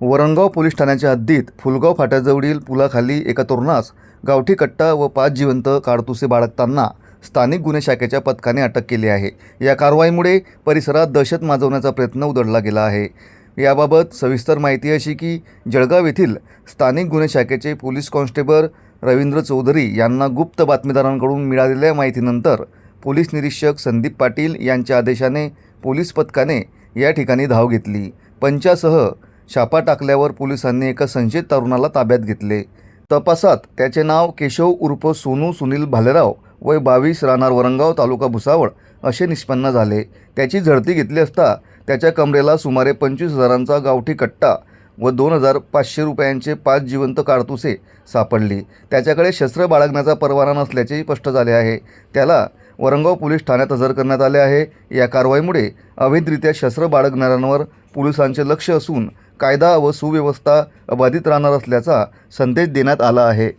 Varangaon police ठाण्याच्या हद्दीत फुलगाव फाट्याजवळील पुलाखाली एका तरुणास गावठी कट्टा व पाच जिवंत काडतुसे बाळगताना स्थानिक गुन्हे शाखेच्या पथकाने अटक केली आहे. या कारवाईमुळे परिसरात दहशत माजवण्याचा प्रयत्न उधळला गेला आहे. याबाबत सविस्तर माहिती अशी की जळगाव येथील स्थानिक गुन्हे शाखेचे पोलीस कॉन्स्टेबल रवींद्र चौधरी यांना गुप्त बातमीदारांकडून मिळालेल्या माहितीनंतर पोलीस निरीक्षक संदीप पाटील यांच्या आदेशाने पोलीस पथकाने या ठिकाणी धाव घेतली. पंचासह छापा टाकल्यावर पोलिसांनी एका संशयित तरुणाला ताब्यात घेतले. तपासात त्याचे नाव केशव उर्फ सोनू सुनील भालेराव वय बावीस राहणार वरंगाव तालुका भुसावळ असे निष्पन्न झाले. त्याची झडती घेतली असता त्याच्या कमरेला सुमारे पंचवीस हजारांचा गावठी कट्टा व दोन हजार पाचशे रुपयांचे पाच जिवंत काडतुसे सापडली. त्याच्याकडे शस्त्र बाळगण्याचा परवाना नसल्याचे स्पष्ट झाले आहे. त्याला वरंगाव पोलीस ठाण्यात हजर करण्यात आले आहे. या कारवाईमुळे अवैधरित्या शस्त्र बाळगणाऱ्यांवर पोलिसांचे लक्ष असून कायदा व सुव्यवस्था अबाधित राहणार असल्याचा संदेश देण्यात आला आहे.